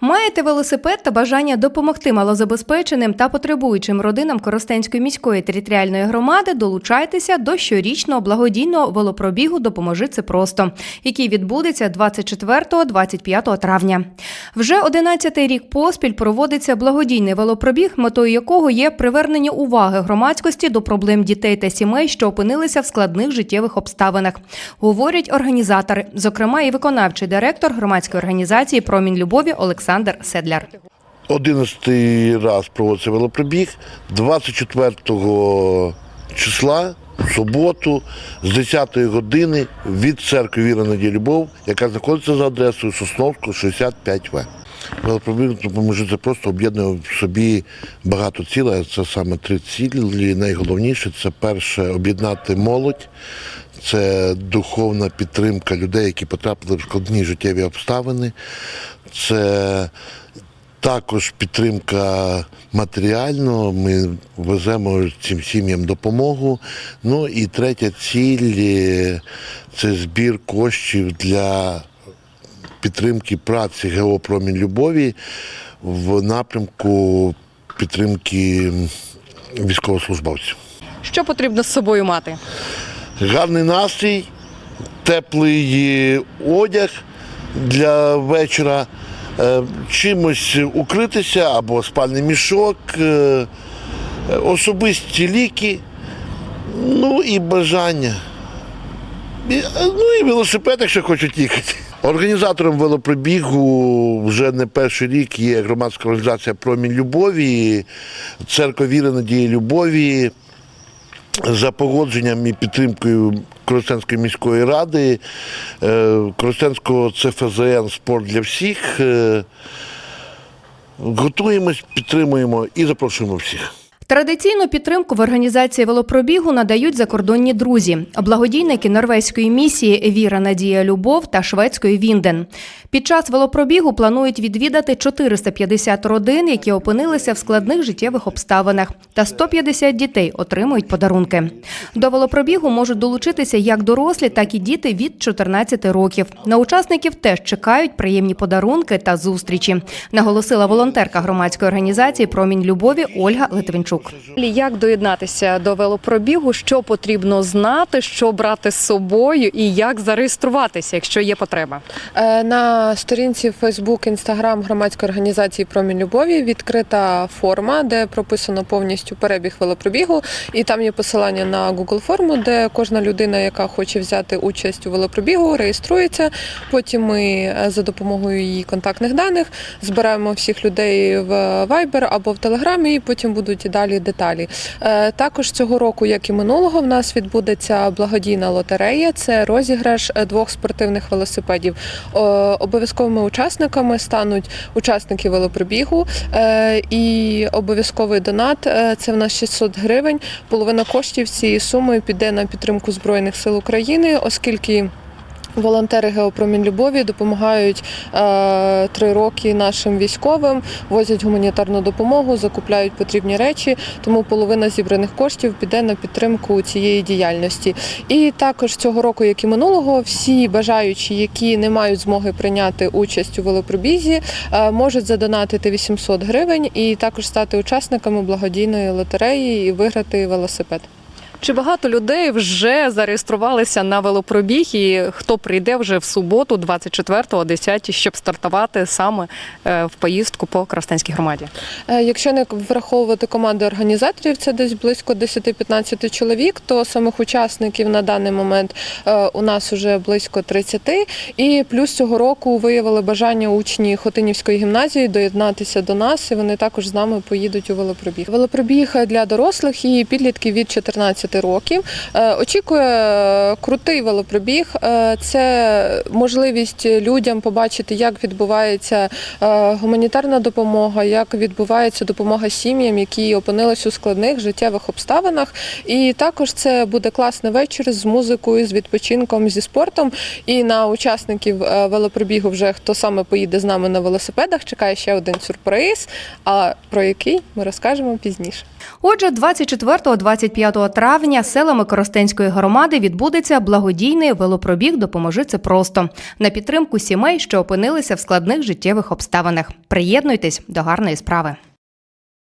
Маєте велосипед та бажання допомогти малозабезпеченим та потребуючим родинам Коростенської міської територіальної громади долучайтеся до щорічного благодійного велопробігу Допоможи це просто, який відбудеться 24-25 травня. Вже 11-й рік поспіль проводиться благодійний велопробіг, метою якого є привернення уваги громадськості до проблем дітей та сімей, що опинилися в складних життєвих обставинах. Говорять організатори, зокрема і виконавчий директор громадської організації Промінь любові Олександр Седляр. 11 раз проводиться велопробіг 24 числа в суботу з 10 години від церкви Віра Надія Любов, яка знаходиться за адресою Сосновського 65В. Велопробіг допоможе це просто об'єднує в собі багато цілей. Це саме три цілі. Найголовніше це перше об'єднати молодь, це духовна підтримка людей, які потрапили в складні життєві обставини. Це також підтримка матеріально. Ми веземо цим сім'ям допомогу. Ну і третя ціль е, це збір коштів для підтримки праці ГО Промінь Любові в напрямку підтримки військовослужбовців. Що потрібно з собою мати? Гарний настрій, теплий е, одяг для вечора, е, чимось укритися або спальний мішок, е, особисті ліки, ну і бажання. Ну і велосипед, якщо хочуть їхати. Організатором велопробігу вже не перший рік є громадська організація Промінь любові, церква віри надії любові за погодженням і підтримкою Коростенської міської ради, е, Коростенського ЦФЗН Спорт для всіх. е, Готуємось, підтримуємо і запрошуємо всіх. Традиційну підтримку в організації велопробігу надають закордонні друзі, благодійники норвезької місії Віра Надія Любов та шведської Вінден. Під час велопробігу планують відвідати 450 родин, які опинилися в складних життєвих обставинах, та 150 дітей отримують подарунки. До велопробігу можуть долучитися як дорослі, так і діти від 14 років. На учасників теж чекають приємні подарунки та зустрічі, наголосила волонтерка громадської організації Промінь любові Ольга Литвинчук. Як доєднатися до велопробігу? Що потрібно знати, що брати з собою і як зареєструватися, якщо є потреба? Е, На сторінці Facebook, Instagram громадської організації Промінь любові відкрита форма, де прописано повністю перебіг велопробігу, і там є посилання на Google форму, де кожна людина, яка хоче взяти участь у велопробігу, реєструється. Потім ми е, за допомогою її контактних даних збираємо всіх людей в Viber або в Телеграмі, і потім будуть і далі деталі. Е, Також цього року, як і минулого, в нас відбудеться благодійна лотерея. Це розіграш е, двох спортивних велосипедів. Обов'язковими учасниками стануть учасники велопробігу е, і обов'язковий донат. Це в нас 600 гривень. Половина коштів цієї суми піде на підтримку Збройних сил України, оскільки. Волонтери Геопромінь Любові допомагають е, три роки нашим військовим, возять гуманітарну допомогу, закупляють потрібні речі. Тому половина зібраних коштів піде на підтримку цієї діяльності. І також цього року, як і минулого, всі бажаючі, які не мають змоги прийняти участь у велопробізі, е, можуть задонатити 800 гривень і також стати учасниками благодійної лотереї і виграти велосипед. Чи багато людей вже зареєструвалися на велопробіг, і хто прийде вже в суботу, 24-го, 10 щоб стартувати саме е, в поїздку по Коростенській громаді? Е, Якщо не враховувати команди організаторів, це десь близько 10-15 чоловік, то самих учасників на даний момент е, у нас вже близько 30. І плюс цього року виявили бажання учні Хотинівської гімназії доєднатися до нас, і вони також з нами поїдуть у велопробіг. Велопробіг для дорослих і підлітків від 14 років. Е, Очікує крутий велопробіг. Е, Це можливість людям побачити, як відбувається е, гуманітарна допомога, як відбувається допомога сім'ям, які опинились у складних життєвих обставинах. І також це буде класний вечір з музикою, з відпочинком, зі спортом. І на учасників велопробігу, вже хто саме поїде з нами на велосипедах, чекає ще один сюрприз. А про який ми розкажемо пізніше. Отже, 24-25 травня травня селами Коростенської громади відбудеться благодійний велопробіг Допоможи це просто на підтримку сімей, що опинилися в складних життєвих обставинах. Приєднуйтесь до гарної справи.